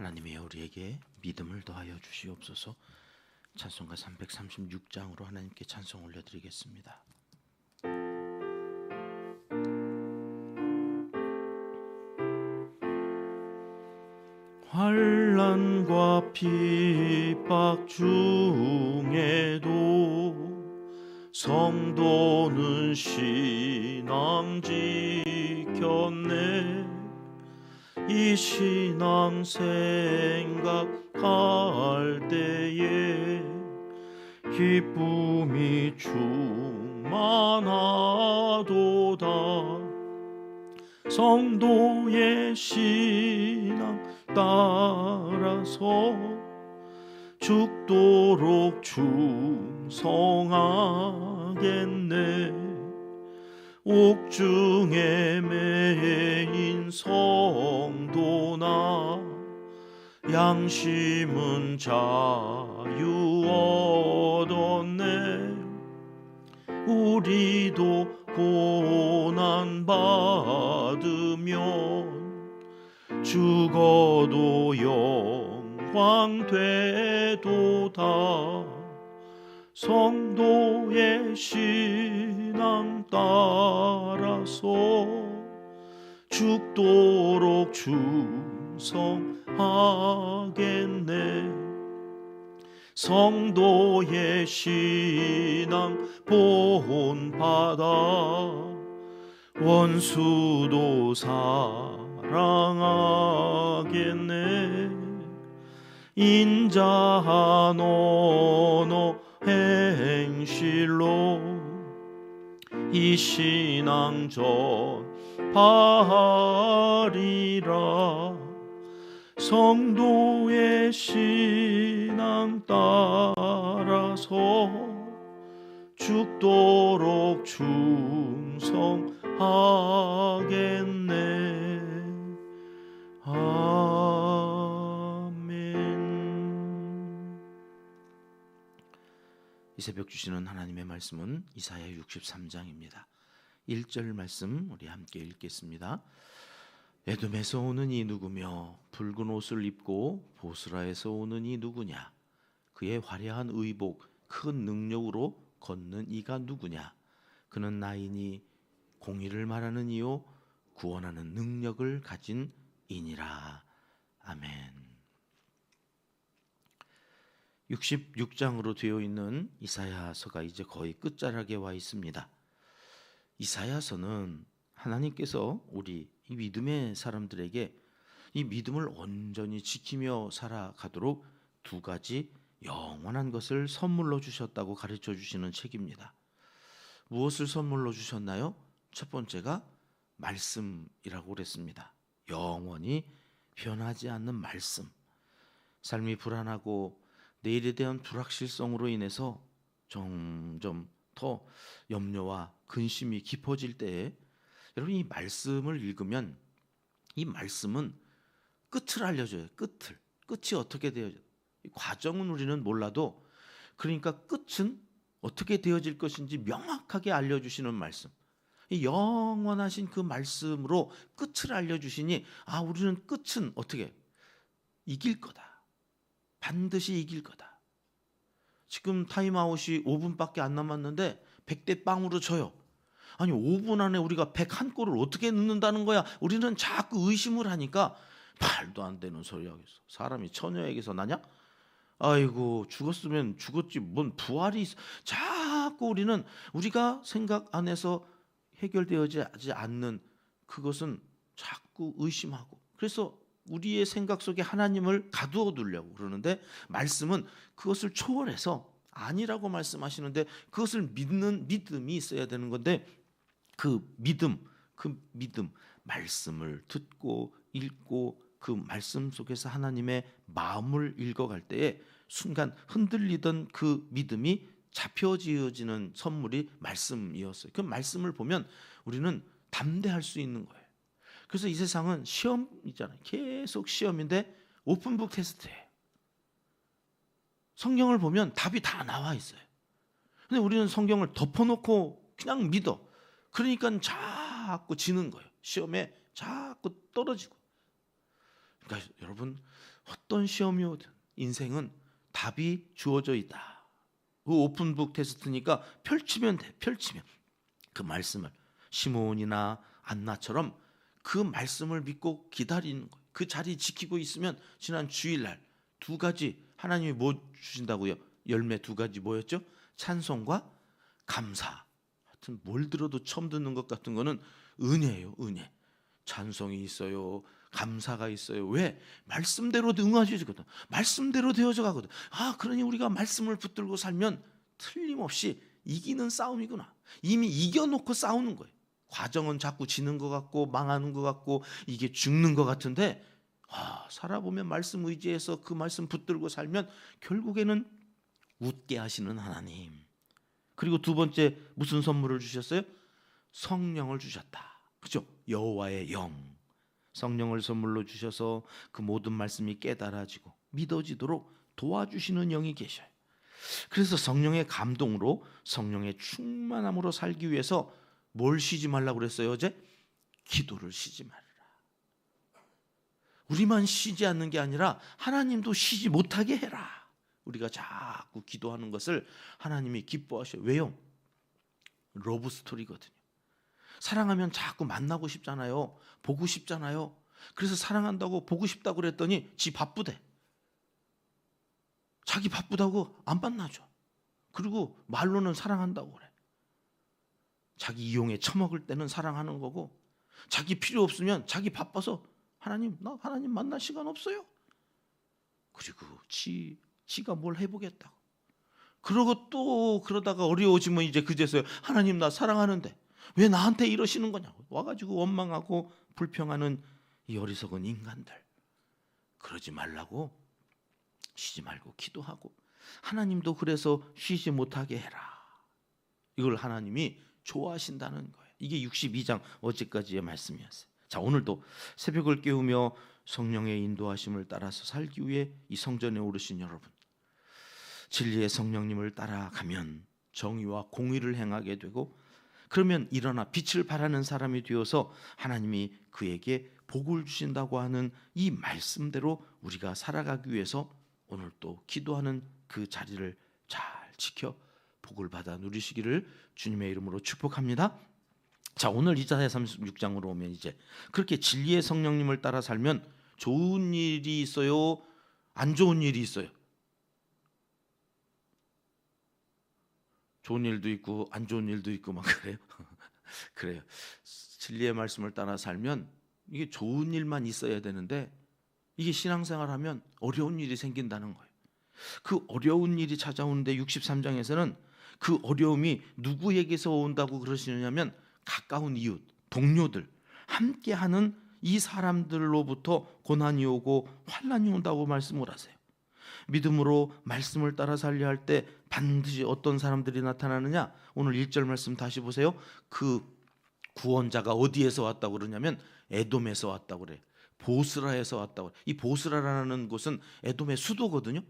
하나님의 우리에게 믿음을 더하여 주시옵소서. 찬송가 336장으로 하나님께 찬송 올려드리겠습니다. 환란과 핍박 중에도 성도는 신앙 지켰네 이 신앙 생각할 때에 기쁨이 충만하도다. 성도의 신앙 따라서 죽도록 충성하겠네 옥중에 매인 성도나 양심은 자유 얻었네. 우리도 고난 받으면 죽어도 영광 되도다 성도의 신앙 따라서 죽도록 충성하겠네. 성도의 신앙 본받아 원수도 사랑하겠네. 인자한 언어 행실로 이 신앙 전파리라. 성도의 신앙 따라서 죽도록 충성하겠네. 아 이 새벽 주시는 하나님의 말씀은 이사야 63장입니다. 1절 말씀 우리 함께 읽겠습니다. 에돔에서 오는 이 누구며 붉은 옷을 입고 보스라에서 오는 이 누구냐? 그의 화려한 의복 큰 능력으로 걷는 이가 누구냐? 그는 나이니 공의를 말하는 이요 구원하는 능력을 가진 이니라. 아멘 66장으로 되어 있는 이사야서가 이제 거의 끝자락에 와 있습니다 이사야서는 하나님께서 우리 이 믿음의 사람들에게 이 믿음을 온전히 지키며 살아가도록 두 가지 영원한 것을 선물로 주셨다고 가르쳐 주시는 책입니다. 무엇을 선물로 주셨나요? 첫 번째가 말씀이라고 그랬습니다. 영원히 변하지 않는 말씀. 삶이 불안하고 내일에 대한 불확실성으로 인해서 점점 더 염려와 근심이 깊어질 때에 여러분 이 말씀을 읽으면 이 말씀은 끝을 알려줘요. 끝을. 끝이 어떻게 되어져. 과정은 우리는 몰라도 그러니까 끝은 어떻게 되어질 것인지 명확하게 알려주시는 말씀. 이 영원하신 그 말씀으로 끝을 알려주시니 아 우리는 끝은 어떻게 이길 거다. 반드시 이길 거다. 지금 타임아웃이 5분밖에 안 남았는데 100대 빵으로 져요. 아니 5분 안에 우리가 101골을 어떻게 넣는다는 거야? 우리는 자꾸 의심을 하니까 말도 안 되는 소리 하겠어. 사람이 처녀에게서 나냐? 아이고 죽었으면 죽었지 뭔 부활이 있어. 자꾸 우리는 우리가 생각 안에서 해결되어지지 않는 그것은 자꾸 의심하고 그래서 우리의 생각 속에 하나님을 가두어 두려고 그러는데 말씀은 그것을 초월해서 아니라고 말씀하시는데 그것을 믿는 믿음이 있어야 되는 건데 그 믿음 그 믿음 말씀을 듣고 읽고 그 말씀 속에서 하나님의 마음을 읽어갈 때에 순간 흔들리던 그 믿음이 잡혀지어지는 선물이 말씀이었어요. 그 말씀을 보면 우리는 담대할 수 있는 거예요. 그래서 이 세상은 시험이잖아요. 계속 시험인데 오픈북 테스트예요. 성경을 보면 답이 다 나와 있어요. 근데 우리는 성경을 덮어놓고 그냥 믿어. 그러니까 자꾸 지는 거예요. 시험에 자꾸 떨어지고. 그러니까 여러분 어떤 시험이 오든 인생은 답이 주어져 있다. 그 오픈북 테스트니까 펼치면 돼. 펼치면 그 말씀을 시몬이나 안나처럼 그 말씀을 믿고 기다리는. 그 자리 지키고 있으면 지난 주일날 두 가지 하나님이 뭐 주신다고요? 열매 두 가지 뭐였죠? 찬송과 감사. 하여튼 뭘 들어도 처음 듣는 것 같은 거는 은혜예요, 은혜. 찬송이 있어요. 감사가 있어요. 왜? 말씀대로 응하셔지거든. 말씀대로 되어져 가거든. 아, 그러니 우리가 말씀을 붙들고 살면 틀림없이 이기는 싸움이구나. 이미 이겨놓고 싸우는 거예요. 과정은 자꾸 지는 것 같고 망하는 것 같고 이게 죽는 것 같은데 아, 살아보면 말씀 의지해서 그 말씀 붙들고 살면 결국에는 웃게 하시는 하나님. 그리고 두 번째 무슨 선물을 주셨어요? 성령을 주셨다. 그죠? 여호와의 영. 성령을 선물로 주셔서 그 모든 말씀이 깨달아지고 믿어지도록 도와주시는 영이 계셔요. 그래서 성령의 감동으로 성령의 충만함으로 살기 위해서 뭘 쉬지 말라고 그랬어요 어제? 기도를 쉬지 말라. 우리만 쉬지 않는 게 아니라 하나님도 쉬지 못하게 해라. 우리가 자꾸 기도하는 것을 하나님이 기뻐하셔요. 왜요? 러브 스토리거든요. 사랑하면 자꾸 만나고 싶잖아요. 보고 싶잖아요. 그래서 사랑한다고 보고 싶다고 그랬더니 지 바쁘대. 자기 바쁘다고 안 만나죠. 그리고 말로는 사랑한다고 그래. 자기 이용에 처먹을 때는 사랑하는 거고 자기 필요 없으면 자기 바빠서 하나님 나 하나님 만날 시간 없어요. 그리고 지 지가 뭘 해보겠다고. 그러고 또 그러다가 어려워지면 이제 그제서야 하나님 나 사랑하는데 왜 나한테 이러시는 거냐고 와가지고 원망하고 불평하는 이 어리석은 인간들 그러지 말라고 쉬지 말고 기도하고 하나님도 그래서 쉬지 못하게 해라 이걸 하나님이 좋아하신다는 거예요. 이게 62장 어제까지의 말씀이었어요. 자 오늘도 새벽을 깨우며 성령의 인도하심을 따라서 살기 위해 이 성전에 오르신 여러분 진리의 성령님을 따라가면 정의와 공의를 행하게 되고 그러면 일어나 빛을 발하는 사람이 되어서 하나님이 그에게 복을 주신다고 하는 이 말씀대로 우리가 살아가기 위해서 오늘 또 기도하는 그 자리를 잘 지켜 복을 받아 누리시기를 주님의 이름으로 축복합니다. 자, 오늘 이사야 36장으로 오면 이제 그렇게 진리의 성령님을 따라 살면 좋은 일이 있어요. 안 좋은 일이 있어요. 좋은 일도 있고 안 좋은 일도 있고 막 그래요. 그래요. 진리의 말씀을 따라 살면 이게 좋은 일만 있어야 되는데 이게 신앙생활 하면 어려운 일이 생긴다는 거예요. 그 어려운 일이 찾아오는데 63장에서는 그 어려움이 누구에게서 온다고 그러시느냐면 가까운 이웃, 동료들, 함께하는 이 사람들로부터 고난이 오고 환란이 온다고 말씀을 하세요. 믿음으로 말씀을 따라 살려 할 때 반드시 어떤 사람들이 나타나느냐? 오늘 1절 말씀 다시 보세요. 그 구원자가 어디에서 왔다고 그러냐면 에돔에서 왔다고 그래. 보스라에서 왔다고. 그래. 이 보스라라는 곳은 에돔의 수도거든요.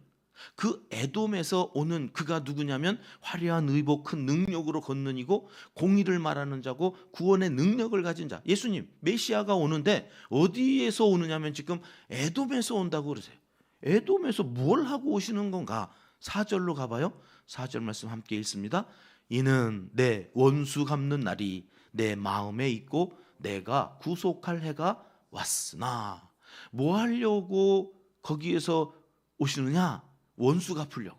그 에돔에서 오는 그가 누구냐면 화려한 의복 큰 능력으로 걷는 이고 공의를 말하는 자고 구원의 능력을 가진 자. 예수님 메시아가 오는데 어디에서 오느냐면 지금 에돔에서 온다고 그러세요. 에돔에서 뭘 하고 오시는 건가? 4절로 가봐요. 4절 말씀 함께 읽습니다. 이는 내 원수 갚는 날이 내 마음에 있고 내가 구속할 해가 왔으나 뭐 하려고 거기에서 오시느냐? 원수 갚으려고.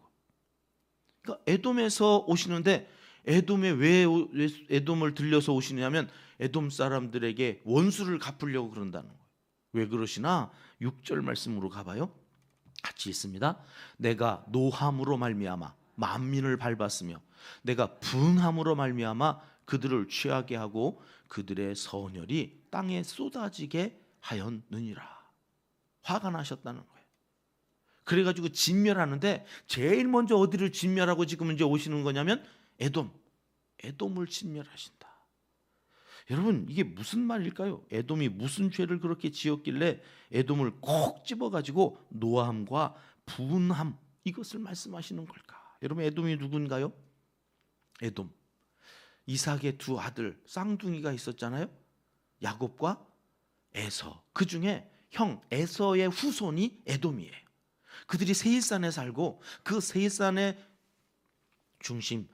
그러니까 에돔에서 오시는데 에돔에 왜 에돔을 들려서 오시냐면 에돔 사람들에게 원수를 갚으려고 그런다는 거예요. 왜 그러시나? 6절 말씀으로 가봐요. 같이 있습니다. 내가 노함으로 말미암아 만민을 밟았으며 내가 분함으로 말미암아 그들을 취하게 하고 그들의 선혈이 땅에 쏟아지게 하였느니라. 화가 나셨다는 거예요. 그래가지고 진멸하는데 제일 먼저 어디를 진멸하고 지금 이제 오시는 거냐면 에돔, 에돔을 진멸하신다. 여러분 이게 무슨 말일까요? 에돔이 무슨 죄를 그렇게 지었길래 에돔을 콕 집어가지고 노함과 분함 이것을 말씀하시는 걸까? 여러분 에돔이 누군가요? 에돔 이삭의 두 아들 쌍둥이가 있었잖아요. 야곱과 에서 그 중에 형 에서의 후손이 에돔이에요. 그들이 세일산에 살고 그 세일산의 중심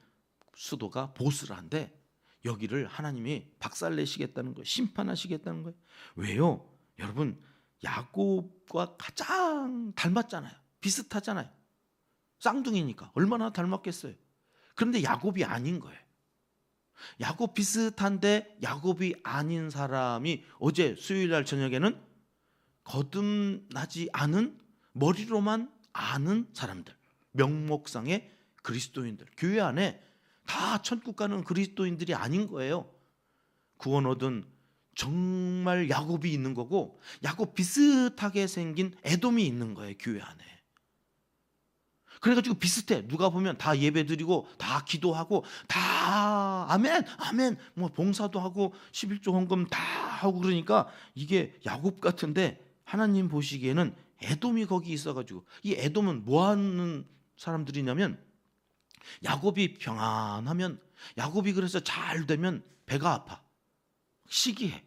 수도가 보스라인데 여기를 하나님이 박살내시겠다는 거예요. 심판하시겠다는 거예요. 왜요? 여러분 야곱과 가장 닮았잖아요. 비슷하잖아요. 쌍둥이니까 얼마나 닮았겠어요. 그런데 야곱이 아닌 거예요. 야곱 비슷한데 야곱이 아닌 사람이 어제 수요일 날 저녁에는 거듭나지 않은 머리로만 아는 사람들, 명목상의 그리스도인들, 교회 안에 다 천국 가는 그리스도인들이 아닌 거예요. 구원 얻은 정말 야곱이 있는 거고 야곱 비슷하게 생긴 에돔이 있는 거예요, 교회 안에. 그래가지고 비슷해. 누가 보면 다 예배 드리고 다 기도하고 다 아멘 아멘 뭐 봉사도 하고 11조 헌금 다 하고 그러니까 이게 야곱 같은데 하나님 보시기에는 에돔이 거기 있어가지고 이 에돔은 뭐 하는 사람들이냐면 야곱이 평안하면 야곱이 그래서 잘 되면 배가 아파. 시기해.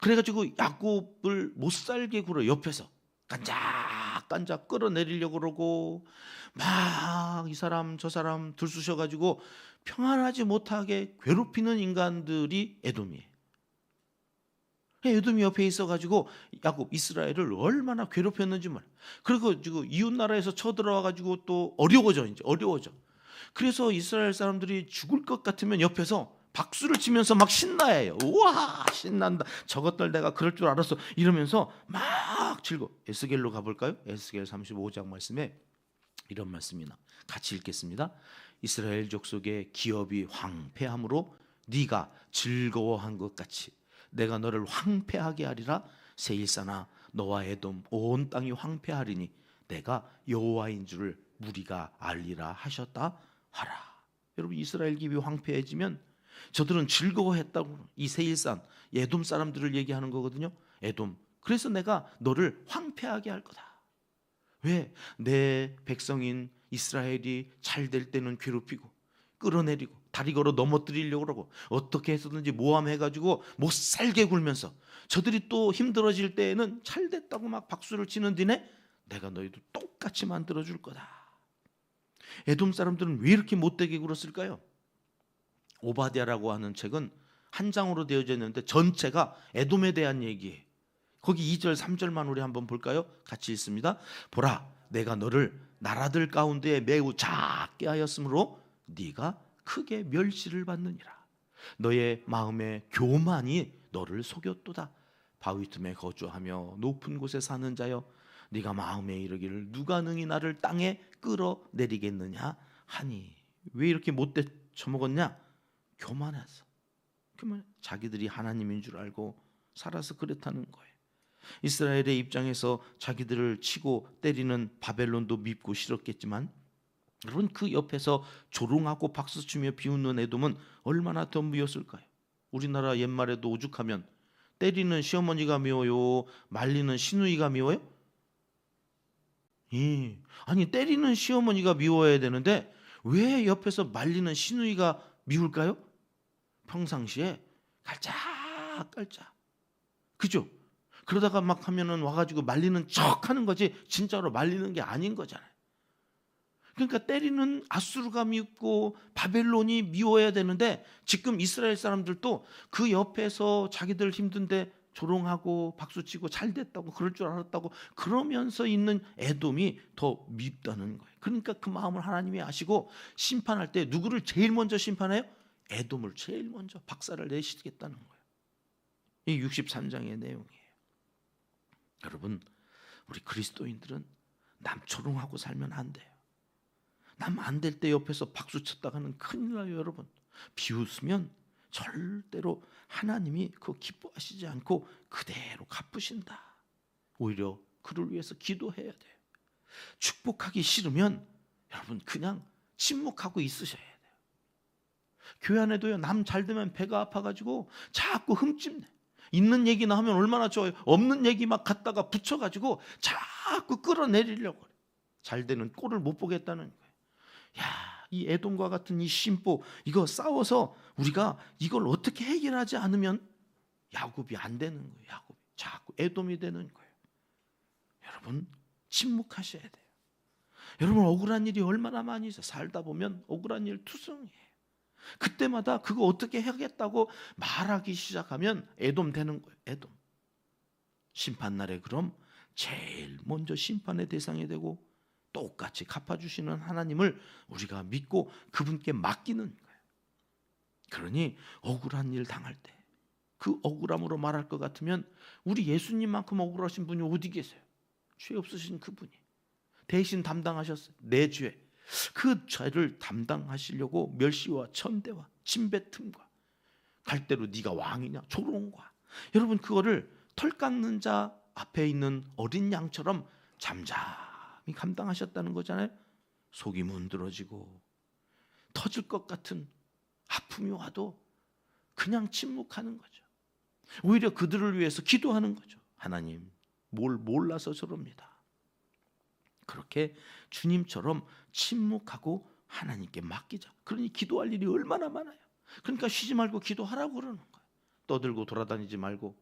그래가지고 야곱을 못 살게 굴어 옆에서. 깐작깐작 끌어내리려고 그러고 막 이 사람 저 사람 들쑤셔가지고 평안하지 못하게 괴롭히는 인간들이 에돔이에요. 에돔이 옆에 있어가지고 야곱 이스라엘을 얼마나 괴롭혔는지 말. 그리고 지금 이웃 나라에서 쳐들어와가지고 또 어려워져 이제 어려워져. 그래서 이스라엘 사람들이 죽을 것 같으면 옆에서 박수를 치면서 막 신나해요. 우와 신난다. 저것들 내가 그럴 줄 알았어. 이러면서 막 즐거. 에스겔로 가볼까요? 에스겔 35장 말씀에 이런 말씀이나 같이 읽겠습니다. 이스라엘 족속의 기업이 황폐함으로 네가 즐거워한 것 같이 내가 너를 황폐하게 하리라 세일사나 너와 에돔 온 땅이 황폐하리니 내가 여호와인 줄을 무리가 알리라 하셨다 하라. 여러분 이스라엘 기업이 황폐해지면 저들은 즐거워했다고 이 세일산 에돔 사람들을 얘기하는 거거든요. 에돔. 그래서 내가 너를 황폐하게 할 거다. 왜? 내 백성인 이스라엘이 잘 될 때는 괴롭히고 끌어내리고 다리 걸어 넘어뜨리려고 그러고 어떻게 해서든지 모함해가지고 못 살게 굴면서 저들이 또 힘들어질 때에는 잘 됐다고 막 박수를 치는 뒤에 내가 너희도 똑같이 만들어 줄 거다. 에돔 사람들은 왜 이렇게 못되게 굴었을까요? 오바디아라고 하는 책은 한 장으로 되어져 있는데 전체가 에돔에 대한 얘기예요. 거기 2절 3절만 우리 한번 볼까요? 같이 읽습니다. 보라 내가 너를 나라들 가운데 매우 작게 하였으므로 네가 크게 멸시를 받느니라. 너의 마음의 교만이 너를 속였도다. 바위 틈에 거주하며 높은 곳에 사는 자여 네가 마음에 이르기를 누가 능히 나를 땅에 끌어내리겠느냐 하니 왜 이렇게 못돼 처먹었냐? 교만해서. 그러면 자기들이 하나님인 줄 알고 살아서 그렇다는 거예요. 이스라엘의 입장에서 자기들을 치고 때리는 바벨론도 밉고 싫었겠지만 여러분 그 옆에서 조롱하고 박수치며 비웃는 에돔은 얼마나 더 미웠을까요? 우리나라 옛말에도 오죽하면 때리는 시어머니가 미워요, 말리는 시누이가 미워요? 예. 아니 때리는 시어머니가 미워야 되는데 왜 옆에서 말리는 시누이가 미울까요? 평상시에 깔짝깔짝 그죠? 그러다가 막 하면은 와가지고 말리는 척 하는 거지 진짜로 말리는 게 아닌 거잖아요. 그러니까 때리는 아수르가 미웠고 바벨론이 미워야 되는데 지금 이스라엘 사람들도 그 옆에서 자기들 힘든데 조롱하고 박수치고 잘 됐다고 그럴 줄 알았다고 그러면서 있는 애돔이 더 밉다는 거예요. 그러니까 그 마음을 하나님이 아시고 심판할 때 누구를 제일 먼저 심판해요? 애돔을 제일 먼저 박살을 내시겠다는 거예요. 이 63장의 내용이에요. 여러분, 우리 그리스도인들은 남 조롱하고 살면 안 돼요. 남 안 될 때 옆에서 박수 쳤다가는 큰일 나요, 여러분. 비웃으면 절대로 하나님이 그 기뻐하시지 않고 그대로 갚으신다. 오히려 그를 위해서 기도해야 돼요. 축복하기 싫으면 여러분 그냥 침묵하고 있으셔야 돼요. 교회 안에도요 남 잘 되면 배가 아파가지고 자꾸 흠집내. 있는 얘기나 하면 얼마나 좋아요. 없는 얘기 막 갖다가 붙여가지고 자꾸 끌어내리려고 그래. 잘 되는 꼴을 못 보겠다는 거예요. 야, 이 애동과 같은 이 심보 이거 싸워서 우리가 이걸 어떻게 해결하지 않으면 야곱이 안 되는 거예요. 야곱이 자꾸 애돔이 되는 거예요. 여러분 침묵하셔야 돼요. 여러분 억울한 일이 얼마나 많이 있어 살다 보면 억울한 일 투성이에요. 그때마다 그거 어떻게 해야겠다고 말하기 시작하면 애돔 되는 거예요. 애돔. 심판 날에 그럼 제일 먼저 심판의 대상이 되고 똑같이 갚아주시는 하나님을 우리가 믿고 그분께 맡기는 거예요. 그러니 억울한 일 당할 때 그 억울함으로 말할 것 같으면 우리 예수님만큼 억울하신 분이 어디 계세요? 죄 없으신 그분이 대신 담당하셨어요. 내 죄. 그 죄를 담당하시려고 멸시와 천대와 침뱉음과 갈대로 네가 왕이냐 조롱과 여러분 그거를 털 깎는 자 앞에 있는 어린 양처럼 잠 잠히 감당하셨다는 거잖아요. 속이 문드러지고 터질 것 같은 아픔이 와도 그냥 침묵하는 거죠. 오히려 그들을 위해서 기도하는 거죠. 하나님, 뭘 몰라서 저럽니다. 그렇게 주님처럼 침묵하고 하나님께 맡기자. 그러니 기도할 일이 얼마나 많아요. 그러니까 쉬지 말고 기도하라고 그러는 거예요. 떠들고 돌아다니지 말고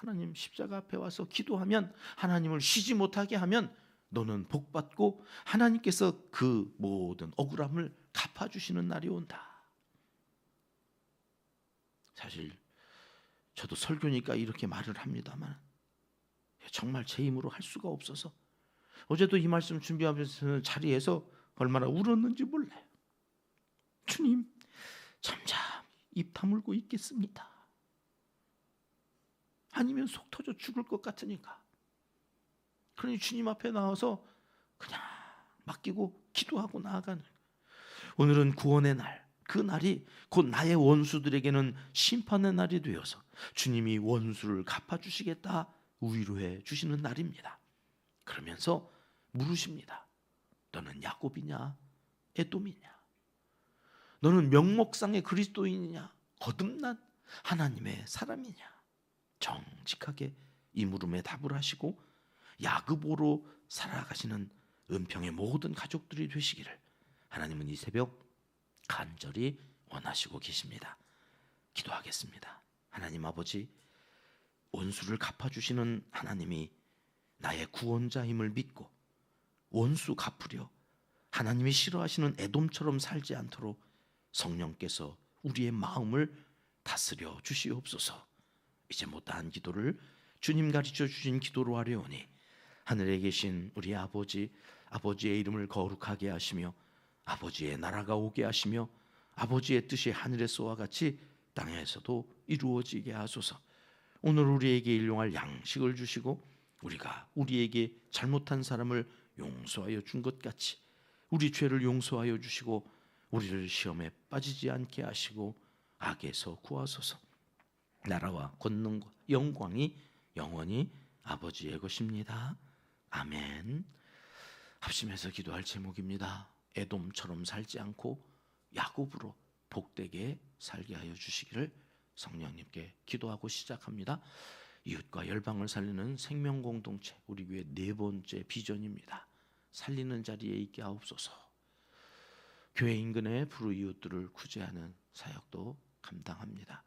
하나님 십자가 앞에 와서 기도하면 하나님을 쉬지 못하게 하면 너는 복 받고 하나님께서 그 모든 억울함을 갚아 주시는 날이 온다. 사실 저도 설교니까 이렇게 말을 합니다만 정말 제 힘으로 할 수가 없어서 어제도 이 말씀 준비하면서 자리에서 얼마나 울었는지 몰라요. 주님, 잠잠 입 다물고 있겠습니다. 아니면 속 터져 죽을 것 같으니까. 그러니 주님 앞에 나와서 그냥 맡기고 기도하고 나아가는. 오늘은 구원의 날. 그 날이 곧 나의 원수들에게는 심판의 날이 되어서 주님이 원수를 갚아 주시겠다 위로해 주시는 날입니다. 그러면서 물으십니다. 너는 야곱이냐? 에돔이냐? 너는 명목상의 그리스도인이냐? 거듭난 하나님의 사람이냐? 정직하게 이 물음에 답을 하시고 야급으로 살아가시는 은평의 모든 가족들이 되시기를 하나님은 이 새벽 간절히 원하시고 계십니다. 기도하겠습니다. 하나님 아버지, 원수를 갚아주시는 하나님이 나의 구원자임을 믿고 원수 갚으려 하나님이 싫어하시는 애돔처럼 살지 않도록 성령께서 우리의 마음을 다스려 주시옵소서. 이제 못다한 기도를 주님 가르쳐 주신 기도로 하려오니 하늘에 계신 우리 아버지 아버지의 이름을 거룩하게 하시며 아버지의 나라가 오게 하시며 아버지의 뜻이 하늘에서와 같이 땅에서도 이루어지게 하소서. 오늘 우리에게 일용할 양식을 주시고 우리가 우리에게 잘못한 사람을 용서하여 준 것 같이 우리 죄를 용서하여 주시고 우리를 시험에 빠지지 않게 하시고 악에서 구하소서. 나라와 권능과 영광이 영원히 아버지의 것입니다. 아멘. 합심해서 기도할 제목입니다. 에돔처럼 살지 않고 야곱으로 복되게 살게 하여 주시기를 성령님께 기도하고 시작합니다. 이웃과 열방을 살리는 생명 공동체 우리 교회 네 번째 비전입니다. 살리는 자리에 있게 하옵소서. 교회 인근의 불우 이웃들을 구제하는 사역도 감당합니다.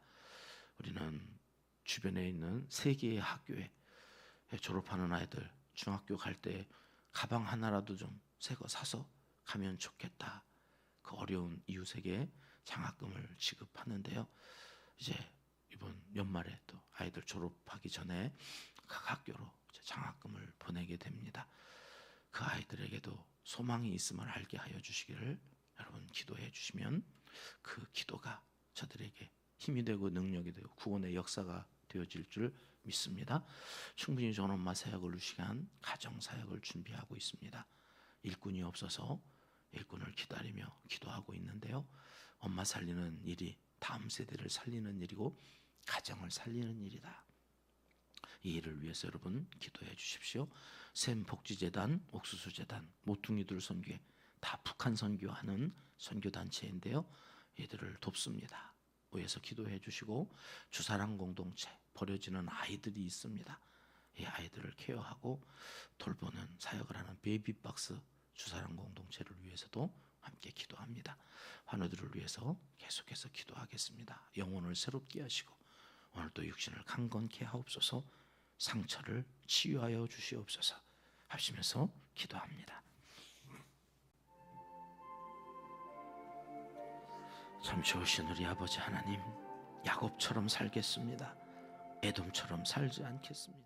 우리는 주변에 있는 세 개의 학교에 졸업하는 아이들 중학교 갈 때 가방 하나라도 좀 새 거 사서 가면 좋겠다. 그 어려운 이웃에게 장학금을 지급하는데요. 이제 이번 연말에 또 아이들 졸업하기 전에 각 학교로 장학금을 보내게 됩니다. 그 아이들에게도 소망이 있음을 알게 하여 주시기를 여러분 기도해 주시면 그 기도가 저들에게 힘이 되고 능력이 되고 구원의 역사가 되어질 줄 믿습니다. 충분히 전 엄마 사역을 시간 가정 사역을 준비하고 있습니다. 일꾼이 없어서 일꾼을 기다리며 기도하고 있는데요. 엄마 살리는 일이 다음 세대를 살리는 일이고 가정을 살리는 일이다. 이 일을 위해서 여러분 기도해 주십시오. 샘 복지재단, 옥수수재단, 모퉁이들 선교회 다 북한 선교하는 선교 단체인데요. 이들을 돕습니다. 위해서 기도해 주시고 주사랑 공동체 버려지는 아이들이 있습니다. 이 아이들을 케어하고 돌보는 사역을 하는 베이비박스 주사랑 공동체를 위해서도 함께 기도합니다. 환우들을 위해서 계속해서 기도하겠습니다. 영혼을 새롭게 하시고 오늘도 육신을 강건케 하옵소서. 상처를 치유하여 주시옵소서 하시면서 기도합니다. 참 좋으신 우리 아버지 하나님 야곱처럼 살겠습니다. 에돔처럼 살지 않겠습니다.